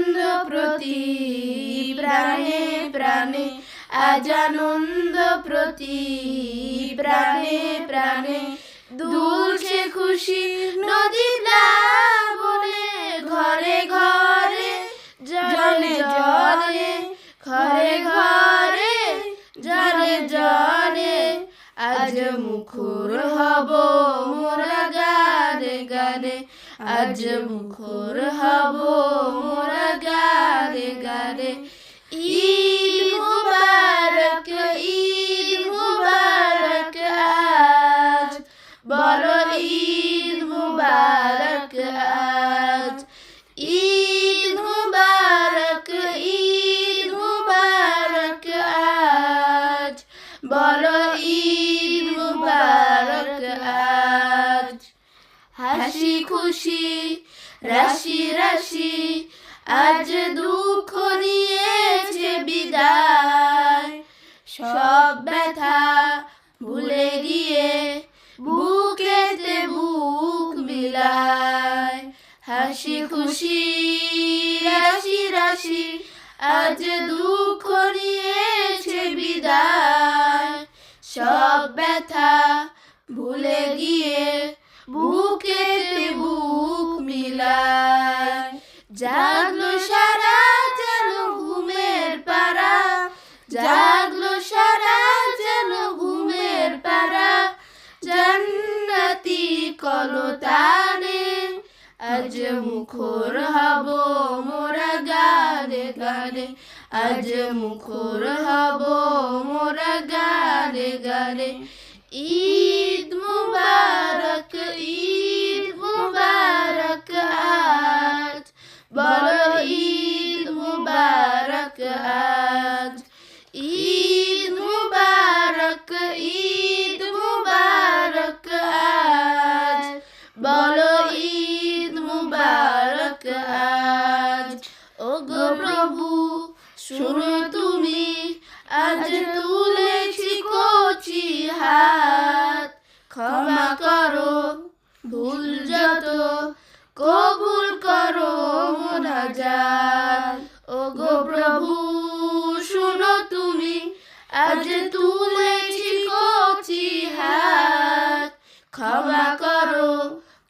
আনন্দ প্রতি প্রাণে প্রাণে, আজ আনন্দ প্রতি প্রাণে প্রাণে, দুলছে খুশি নদী প্লাবনে, ঘরে ঘরে জনে জনে ঘরে ঘরে জনে জনে আজ মুখর হব মোরা গানে গানে, আজ মুখর হব আজ ঈদ মুবারক ঈদ মুবারক আজ বলো ঈদ মুবারক আজ হাসি খুশি রাশি রাশি আজ দুঃখ নিয়েছে বিদায় সব ব্যথা ভুলে গিয়ে হাসি খুশি, রাশি রাশি, আজ দুঃখ নিয়েছে বিদায়। সব ব্যথা ভুলে গিয়ে বুকে বুক মিলায় জাগলো সারা যেন ঘুমের পাড়া, জাগলো সারা যেন ঘুমের পাড়া। জান্নাতি কলতানে আজ মুখর হব মোরা গানে গানে আজ মুখর হব মোরা গানে গানে ঈদ মুবারক ঈদ মুবারক আজ, বলো ঈদ মুবারক আজ। শুনো তুমি, আজ তুলেছি কচি হাত। ক্ষমা করো, ভুল যত, কবুল করো মোনাজাত। ও গো প্রভু, শুনো তুমি, আজ তুলেছি কচি হাত। ক্ষমা করো,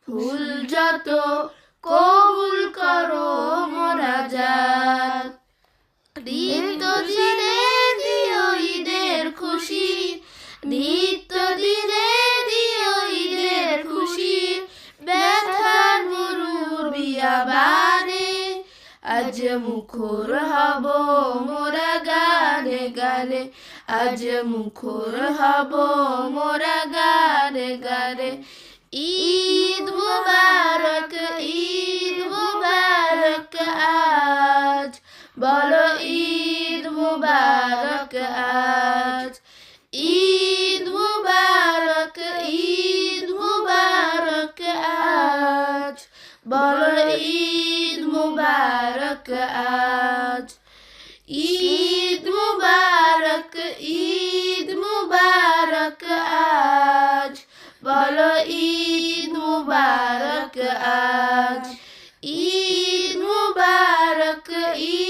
ভুল যত, কবুল নিত্য দিনে দিও ঈদের খুশি। নিত্য দিনে দিও ঈদের খুশি। ব্যথার গরুর বিয়াবারে আজ মুখর হব মোরা গানে গানে। আজ মুখর হব মোরা গানে গানে। ঈদ মুবারক ঈদ মুবারক আজ। বলো মুবারক আজ ঈদ মুবারক ঈদ মুবারক আজ বলো ঈদ মুবারক আজ ঈদ মুবারক ঈদ